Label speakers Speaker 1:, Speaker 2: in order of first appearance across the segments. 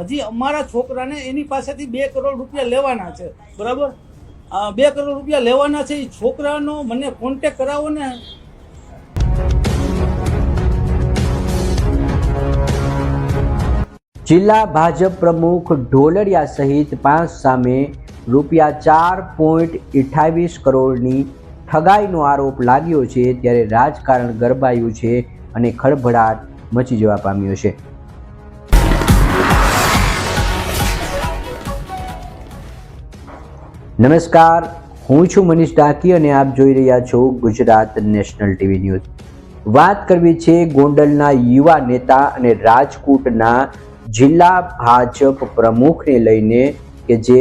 Speaker 1: હજી અમારા છોકરાને એની પાસેથી બે કરોડ રૂપિયા લેવાના છે. બરાબર? બે કરોડ રૂપિયા લેવાના છે એ છોકરાનો, મને કોન્ટેક કરાવો ને.
Speaker 2: જિલ્લા ભાજપ પ્રમુખ ઢોલડિયા સહિત પાંચ સામે રૂપિયા ચાર પોઈન્ટ અઠ્ઠાવીસ કરોડની ઠગાઈનો આરોપ લાગ્યો છે, ત્યારે રાજકારણ ગરબાયું છે અને ખળભળાટ મચી જવા પામ્યો છે. નમસ્કાર, હું છું મનીષ ડાકી અને આપ જોઈ રહ્યા છો ગુજરાત નેશનલ ટીવી ન્યૂઝ. વાત કરવી છે ગોંડલના યુવા નેતા અને રાજકોટના જિલ્લા ભાજપ પ્રમુખને લઈને કે જે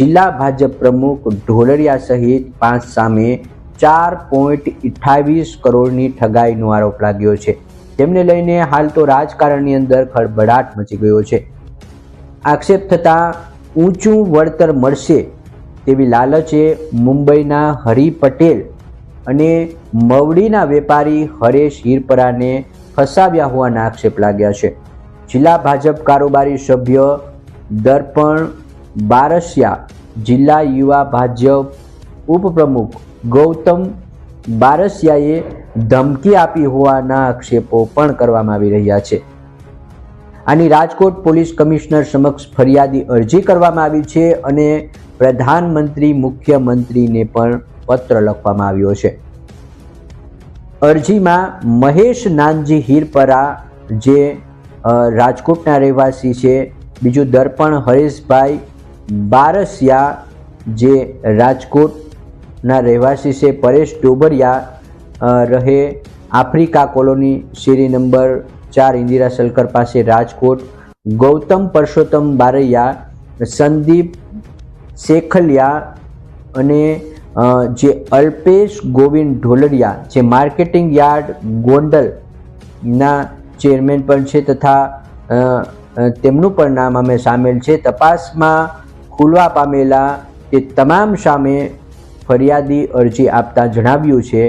Speaker 2: જિલ્લા ભાજપ પ્રમુખ ઢોલરિયા સહિત પાંચ સામે ચાર પોઈન્ટ અઠ્ઠાવીસ કરોડની ઠગાઈનો આરોપ લાગ્યો છે. તેમને લઈને હાલ તો રાજકારણની અંદર ખળભળાટ મચી ગયો છે. આક્ષેપ થતાં ઊંચું વળતર મળશે તેવી લાલચે મુંબઈના હરિ પટેલ અને મવડીના વેપારી હરેશ હિરપરાને ફસાવ્યા હોવાના આક્ષેપ લાગ્યા છે. જિલ્લા ભાજપ કારોબારી સભ્ય દર્પણ બારસિયા, જિલ્લા યુવા ભાજપ ઉપપ્રમુખ ગૌતમ બારસિયાએ ધમકી આપી હોવાના આક્ષેપો પણ કરવામાં આવી રહ્યા છે. આની રાજકોટ પોલીસ કમિશનર સમક્ષ ફરિયાદી અરજી કરવામાં આવી છે અને પ્રધાનમંત્રી, મુખ્યમંત્રીને પણ પત્ર લખવામાં આવ્યો છે. અરજીમાં મહેશ નાનજી હીરપરા, જે રાજકોટના રહેવાસી છે, બીજું દર્પણ હરેશભાઈ બારસિયા, જે રાજકોટના રહેવાસી છે, પરેશ ડોબરિયા રહે આફ્રિકા કોલોની, શેરી નંબર ચાર ઇન્દિરા સલકર પાસે રાજકોટ, ગૌતમ પરસોત્તમ બારૈયા, સંદીપ શેખલિયા અને જે અલ્પેશ ગોવિંદ ઢોલરિયા, જે માર્કેટિંગ યાર્ડ ગોંડલના ચેરમેન પણ છે તથા તેમનું પણ નામ અમે સામેલ છે. તપાસમાં ખુલવા પામેલા તે તમામ સામે ફરિયાદી અરજી આપતા જણાવ્યું છે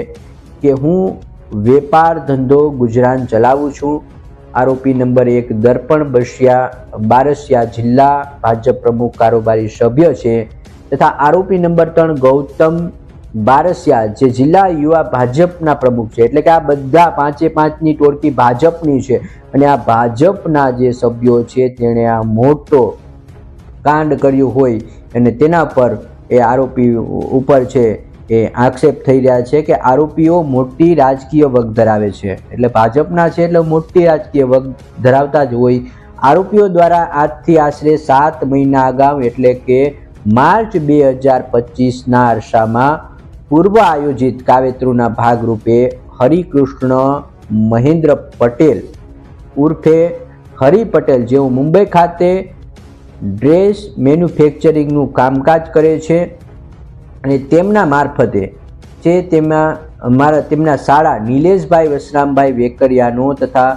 Speaker 2: કે હું વેપાર ધંધો ગુજરાન ચલાવું છું. આરોપી નંબર એક દર્પણ બસિયા, બારસિયા જિલ્લા ભાજપ પ્રમુખ કારોબારી સભ્ય છે તથા આરોપી નંબર ત્રણ ગૌતમ બારસિયા, જે જિલ્લા યુવા ભાજપના પ્રમુખ છે. એટલે કે આ બધા પાંચે પાંચની ટોળકી ભાજપની છે અને આ ભાજપના જે સભ્યો છે તેણે આ મોટો કાંડ કર્યું હોય અને તેના પર એ આરોપી ઉપર છે. એ આક્ષેપ થઈ રહ્યા છે કે આરોપીઓ મોટી રાજકીય વગ ધરાવે છે. એટલે ભાજપના છે એટલે મોટી રાજકીય વગ ધરાવતા જ હોય. આરોપીઓ દ્વારા આજથી આશરે સાત મહિના અગાઉ એટલે કે માર્ચ બે હજાર પચીસના અરસામાં પૂર્વ આયોજિત કાવેતરુના ભાગરૂપે હરિકૃષ્ણ મહેન્દ્ર પટેલ ઉર્ફે હરિ પટેલ, જેઓ મુંબઈ ખાતે ડ્રેસ મેન્યુફેક્ચરિંગનું કામકાજ કરે છે અને તેમના મારફતે જે તેમાં મારા તેમના શાળા નિલેશભાઈ વસરામભાઈ વેકરિયાનો તથા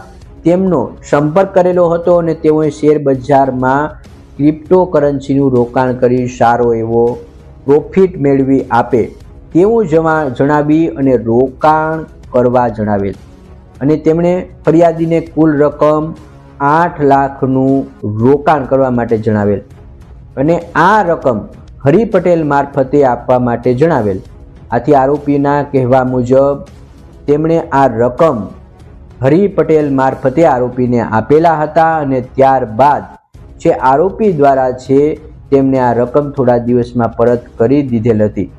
Speaker 2: તેમનો સંપર્ક કરેલો હતો અને તેઓએ શેર બજારમાં ક્રિપ્ટો કરન્સીનું રોકાણ કરી સારો એવો પ્રોફિટ મેળવી આપે તેવું જવા, જણાવી અને રોકાણ કરવા જણાવેલ. અને તેમણે ફરિયાદીને કુલ રકમ આઠ લાખનું રોકાણ કરવા માટે જણાવેલ. અને આ રકમ હરિ પટેલ મારફતે આપવા માટે જણાવેલ. આથી આરોપીના કહેવા મુજબ, તેમણે આ રકમ હરિ પટેલ મારફતે આરોપીને આપેલા હતા અને ત્યારબાદ જે આરોપી દ્વારા છે, તેમને આ રકમ થોડા દિવસમાં પરત કરી દીધેલ હતી.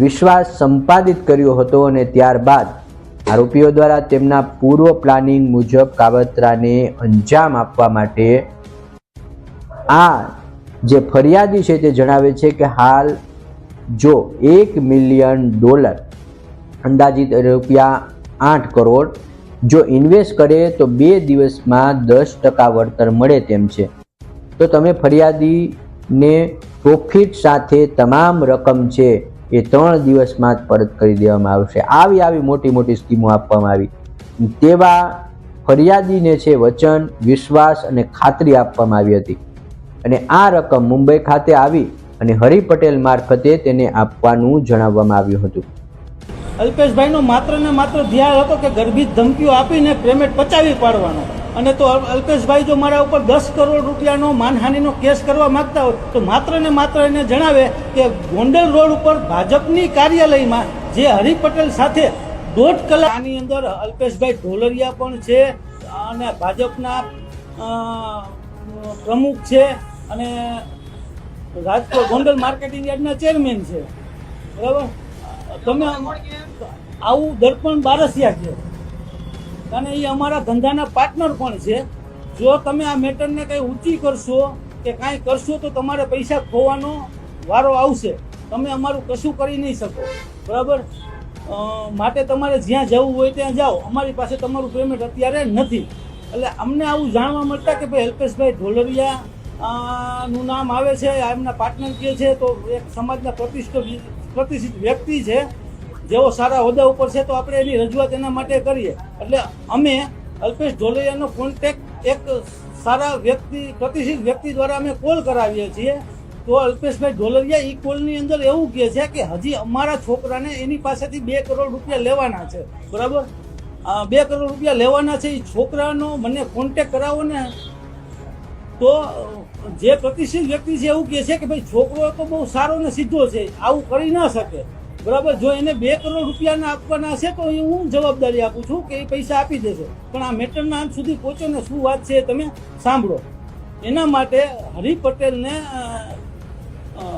Speaker 2: વિશ્વાસ સંપાદિત કર્યો હતો અને ત્યારબાદ આરોપીઓ દ્વારા તેમના પૂર્વ પ્લાનિંગ મુજબ કાવતરાને અંજામ આપવા માટે આ જે ફરિયાદી છે તે જણાવે છે કે હાલ જો એક મિલિયન ડોલર અંદાજિત રૂપિયા આઠ કરોડ જો ઇન્વેસ્ટ કરે તો બે દિવસમાં દસ ટકા વળતર મળે તેમ છે. તો તમે ફરિયાદીને પ્રોફિટ સાથે તમામ રકમ છે એ ત્રણ દિવસમાં જ પરત કરી દેવામાં આવશે. આવી આવી મોટી મોટી સ્કીમો આપવામાં આવી. તેવા ફરિયાદીને છે વચન, વિશ્વાસ અને ખાતરી આપવામાં આવી હતી. અને આ રકમ મુંબઈ ખાતે આવી અને હરિ પટેલ મારફતે તેને આપવાનું જણાવવામાં આવ્યું હતું.
Speaker 1: અલ્પેશભાઈનો માત્ર ને માત્ર ધ્યાન હતો કે ગર્ભિત ધમકીઓ આપીને પેમેન્ટ પચાવી પાડવાનો. અને તો અલ્પેશભાઈ જો મારા ઉપર દસ કરોડ રૂપિયાનો માનહાનિનો કેસ કરવા માંગતા હોય, તો માત્ર ને માત્ર એને જણાવે કે ગોંડલ રોડ ઉપર ભાજપની કાર્યાલયમાં જે હરિ પટેલ સાથે દોઢ કલાકની અંદર અલ્પેશભાઈ ઢોલરિયા પણ છે, અને ભાજપના પ્રમુખ છે અને રાજકોટ ગોંડલ માર્કેટિંગ યાર્ડના ચેરમેન છે. બરાબર? તમે આવું દર્પણ બારસિયા છે અને એ અમારા ધંધાના પાર્ટનર પણ છે. જો તમે આ મેટરને કંઈ ઊંચી કરશો કે કાંઈ કરશો તો તમારે પૈસા ખોવાનો વારો આવશે. તમે અમારું કશું કરી નહીં શકો. બરાબર? માટે તમારે જ્યાં જવું હોય ત્યાં જાઓ. અમારી પાસે તમારું પેમેન્ટ અત્યારે નથી. એટલે અમને આવું જાણવા મળતા કે ભાઈ અલ્પેશભાઈ ઢોલરિયા નું નામ આવે છે એમના પાર્ટનર કે છે, તો એક સમાજના પ્રતિષ્ઠિત પ્રતિષ્ઠિત વ્યક્તિ છે, જેઓ સારા હોદ્દા ઉપર છે, તો આપણે એની રજૂઆત એના માટે કરીએ. એટલે અમે અલ્પેશ ઢોલૈયાનો કોન્ટેક્ટ એક સારા વ્યક્તિ, પ્રતિષ્ઠિત વ્યક્તિ દ્વારા અમે કોલ કરાવીએ છીએ. તો અલ્પેશભાઈ ઢોલરિયા એ કોલની અંદર એવું કહે છે કે હજી અમારા છોકરાને એની પાસેથી બે કરોડ રૂપિયા લેવાના છે. બરાબર? બે કરોડ રૂપિયા લેવાના છે એ છોકરાનો મને કોન્ટેક કરાવો ને, તો જે પ્રતિષ્ઠિત વ્યક્તિ છે એવું કહે છે કે ભાઈ છોકરો તો બહુ સારો ને સીધો છે, આવું કરી ના શકે. બરાબર, જો એને બે કરોડ રૂપિયાના આપવાના હશે તો હું જવાબદારી આપું છું કે એ પૈસા આપી દેશે. પણ આ મેટરના અંત સુધી પહોંચો ને શું વાત છે તમે સાંભળો. એના માટે હરિ પટેલને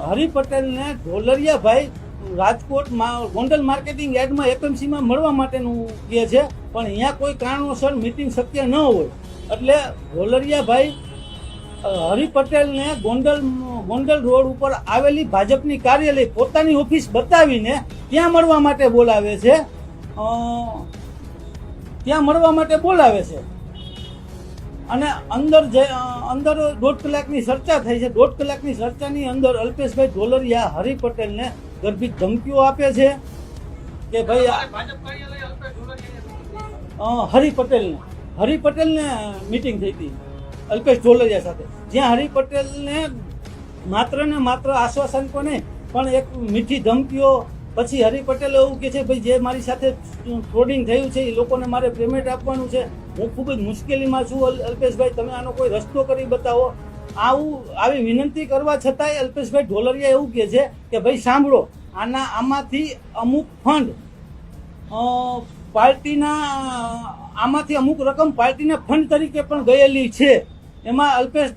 Speaker 1: હરિ પટેલને ઢોલરિયાભાઈ રાજકોટમાં ગોંડલ માર્કેટિંગ યાર્ડમાં એપએમસીમાં મળવા માટેનું કહે છે. પણ અહીંયા કોઈ કારણોસર મિટિંગ શક્ય ન હોય. એટલે ઢોલરિયાભાઈ હરિ પટેલને ગોંડલ ગોંડલ રોડ ઉપર આવેલી ભાજપની કાર્યાલય પોતાની ઓફિસ બતાવીને ત્યાં મળવા માટે બોલાવે છે. ત્યાં મળવા માટે બોલાવે છે. અને અંદર જે અંદર દોઢ કલાકની ચર્ચા થઈ છે. દોઢ કલાકની ચર્ચાની અંદર અલ્પેશભાઈ ઢોલરિયા હરિ પટેલને ગર્ભિત ધમકીઓ આપે છે કે ભાઈ હરિ પટેલને હરિ પટેલને મીટિંગ થઈ હતી. અલ્પેશ ઢોલરિયા સાથે. જ્યાં હરિ પટેલને માત્ર ને માત્ર આશ્વાસન પણ પણ એક મીઠી ધમકીઓ, પછી હરિ પટેલ એવું કહે છે, ભાઈ જે મારી સાથે ફ્રોડિંગ થયું છે એ લોકોને મારે પેમેન્ટ આપવાનું છે. હું ખૂબ જ મુશ્કેલીમાં છું, અલ- અલ્પેશભાઈ, તમે આનો કોઈ રસ્તો કરી બતાવો. આવું, આવી વિનંતી કરવા છતાંય અલ્પેશભાઈ ઢોલરિયા એવું કહે છે કે, ભાઈ સાંભળો, આના, આમાંથી અમુક ફંડ પાર્ટીના, આમાંથી અમુક રકમ પાર્ટીના ફંડ તરીકે પણ ગયેલી છે. એમાં અલ્પેશ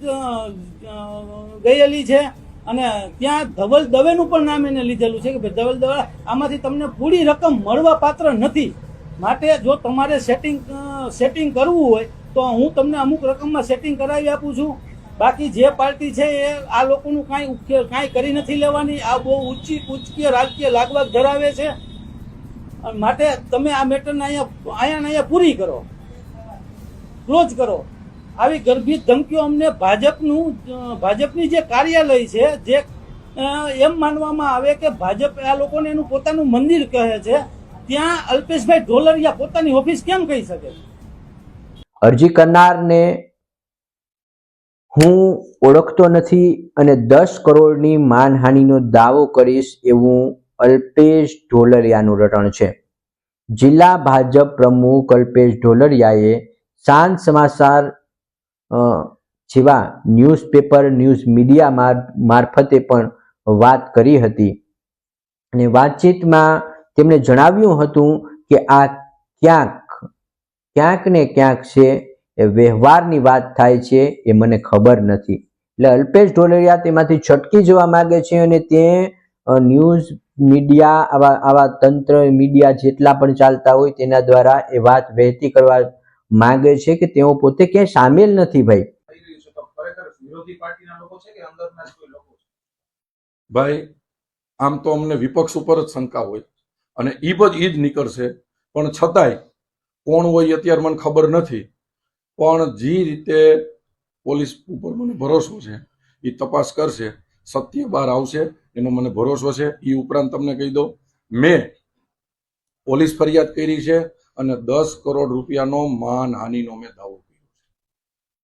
Speaker 1: ગયેલી છે અને ત્યાં ધવલ દવેનું પણ નામ એને લીધેલું છે કે ભાઈ ધવલ દવે આમાંથી તમને પૂરી રકમ મળવા પાત્ર નથી. માટે જો તમારે સેટિંગ સેટિંગ કરવું હોય તો હું તમને અમુક રકમમાં સેટિંગ કરાવી આપું છું. બાકી જે પાર્ટી છે એ આ લોકોનું કાંઈ કાંઈ કરી નથી લેવાની. આ બહુ ઊંચી ઉચ્ચકીય રાજકીય લાગવાગ ધરાવે છે. માટે તમે આ મેટરને અહીંયા અહીંયા અહીંયા પૂરી કરો. ક્લોઝ કરો. આવી ગર્ભિત ધમકીઓ અમને ભાજપનું ભાજપની જે કાર્યાલય છે, જે એમ માનવામાં આવે કે ભાજપ આ લોકોને એનું પોતાનું મંદિર કહે છે, ત્યાં અલ્પેશભાઈ ઢોલરિયા પોતાની ઓફિસ કેમ કહી શકે?
Speaker 2: અરજી કરનારને હું ઓળખતો નથી અને દસ કરોડની માનહાનિનો દાવો કરીશ એવું અલ્પેશ ઢોલરિયાનું રટણ છે. જિલ્લા ભાજપ પ્રમુખ અલ્પેશ ઢોલરિયાએ સાંજ સમાચાર જેવા ન્યૂઝપેપર, ન્યૂઝ મીડિયા મારફતે પણ વાત કરી હતી. અને વાતચીતમાં તેમણે જણાવ્યું હતું કે આ ક્યાંક ક્યાંક ને ક્યાંક છે એ વ્યવહારની વાત થાય છે એ મને ખબર નથી. એટલે અલ્પેશ ઢોલરિયા તેમાંથી છટકી જવા માગે છે અને તે ન્યૂઝ મીડિયા, આવા આવા તંત્ર મીડિયા જેટલા પણ ચાલતા હોય તેના દ્વારા એ વાત વહેતી કરવા માંગે છે કે તેઓ પોતે ક્યાંય સામેલ નથી ભાઈ.
Speaker 3: ભાઈ, આમ તો અમને વિપક્ષ ઉપર જ શંકા હોય અને ઈ બધ ઈ જ નીકળશે. પણ છતાંય કોણ હોય અત્યારે મને ખબર નથી. પણ જે રીતે પોલીસ ઉપર મને ભરોસો છે એ તપાસ કરશે. સત્ય બહાર આવશે, એનો મને ભરોસો છે. એ ઉપરાંત તમને કહી દઉં, મેં પોલીસ ફરિયાદ કરી છે અને દસ કરોડ રૂપિયાનો માનહાનિનો મેં દાવો કર્યો છે.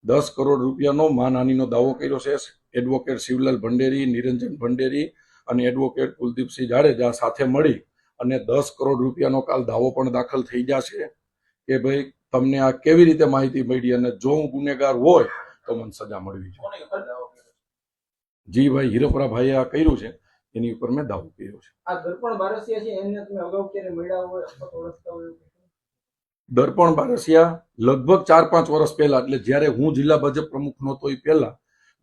Speaker 3: દસ કરોડ રૂપિયાનો માનહાનિનો દાવો કર્યો છે. એડવોકેટ શિવલાલ ભંડેરી નિરંજન ભંડેરી અને એડવોકેટ કુલદીપસિંહ જાડેજા સાથે મળી અને દસ કરોડ રૂપિયાનો કાલ દાવો પણ દાખલ થઈ જશે કે ભાઈ તમને આ કેવી રીતે માહિતી મળી અને જો હું ગુનેગાર હોય તો મને સજા મળવી જોઈએ.
Speaker 4: કોની ઉપર દાવો કર્યો છે?
Speaker 3: જી ભાઈ હિરપરા ભાઈએ આ કર્યું છે. એની ઉપર મેં દાવો કર્યો છે.
Speaker 4: આ દર્પણ બારસિયા છે એમને તમે અગાઉ ક્યારે મળ્યા હોય અથવા ઓળખતા હોય?
Speaker 3: દર્પણ બારસિયા લગભગ ચાર પાંચ વર્ષ પહેલા, એટલે જ્યારે હું જિલ્લા ભાજપ પ્રમુખ નહોતો એ પહેલા,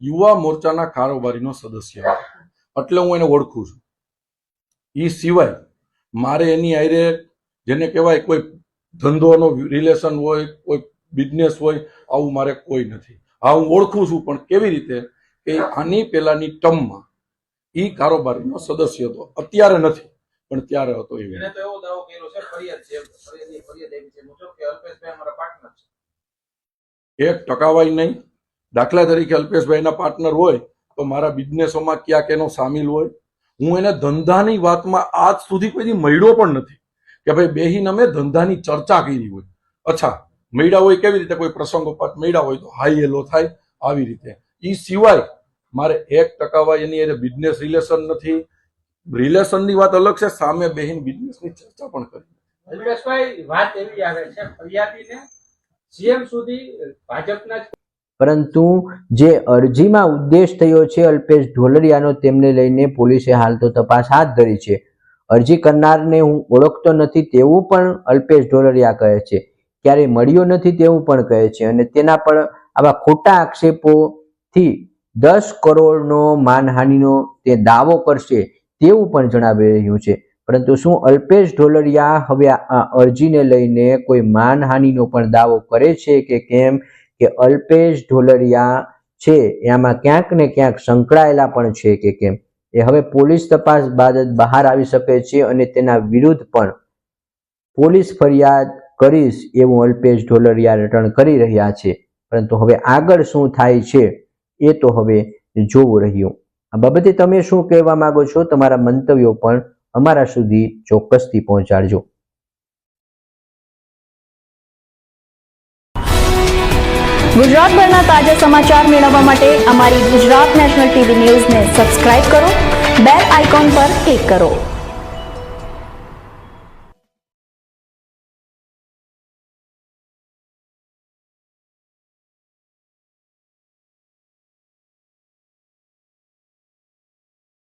Speaker 3: યુવા મોરચાના કારોબારીનો સદસ્ય. હતો એટલે હું એને ઓળખું છું. એ સિવાય મારે એની આયરે જેને કહેવાય કોઈ ધંધોનો રિલેશન હોય, કોઈ બિઝનેસ હોય, આવું મારે કોઈ નથી. હા, હું ઓળખું છું, પણ કેવી રીતે કે આની પહેલાની ટર્મમાં એ કારોબારીનો સદસ્ય હતો. અત્યારે નથી, પણ ત્યારે હતો એવી એક ટકાવાય નહીં. દાખલા તરીકે અલ્પેશભાઈના પાર્ટનર હોય તો મારા બિઝનેસોમાં ક્યાંક એનો સામેલ હોય. હું એને ધંધાની વાતમાં આજ સુધી કોઈ મળ્યો પણ નથી કે ભાઈ બેહીને અમે ધંધાની ચર્ચા કરી હોય. અચ્છા, મળ્યા હોય કેવી રીતે? કોઈ પ્રસંગોપાત મળ્યા હોય તો હાઈ હેલો થાય આવી રીતે. એ સિવાય મારે એક ટકાવાય એની એને બિઝનેસ રિલેશન નથી. રિલેશનની વાત અલગ છે, સામે બેહીન બિઝનેસની ચર્ચા પણ કરી.
Speaker 2: પરંતુ જે અરજીમાં ઉદ્દેશ થયો છે અલ્પેશ ઢોલરિયાનો, તેમને લઈને પોલીસે હાલ તો તપાસ હાથ ધરી છે. અરજી કરનારને હું ઓળખતો નથી તેવું પણ અલ્પેશ ઢોલરિયા કહે છે. ક્યારે મળ્યો નથી તેવું પણ કહે છે અને તેના પર આવા ખોટા આક્ષેપોથી દસ કરોડનો માનહાનિનો તે દાવો કરશે તેવું પણ જણાવી રહ્યું છે. પરંતુ શું અલ્પેશ ઢોલરિયા હવે આ અરજીને લઈને કોઈ માનહાનિનો પણ દાવો કરે છે કે કેમ કે અલ્પેશ ઢોલરિયા છે? એમાં ક્યાંક ને ક્યાંક સંકળાયેલા પણ છે કે કેમ? એ હવે પોલીસ તપાસ બાદ જ બહાર આવી શકે છે અને તેના વિરુદ્ધ પણ પોલીસ ફરિયાદ કરીશ એવું અલ્પેશ ઢોલરિયા રટણ કરી રહ્યા છે. પરંતુ હવે આગળ શું થાય છે એ તો હવે જોવું રહ્યું. આ બાબતે તમે શું કહેવા માંગો છો? તમારા મંતવ્યો પણ અમારા સુધી ચોક્કસથી પહોંચાડજો.
Speaker 5: ગુજરાતભરના તાજા સમાચાર મેળવવા માટે અમારી ગુજરાત નેશનલ ટીવી ન્યૂઝને સબસ્ક્રાઇબ કરો, બેલ આઇકોન પર ક્લિક કરો.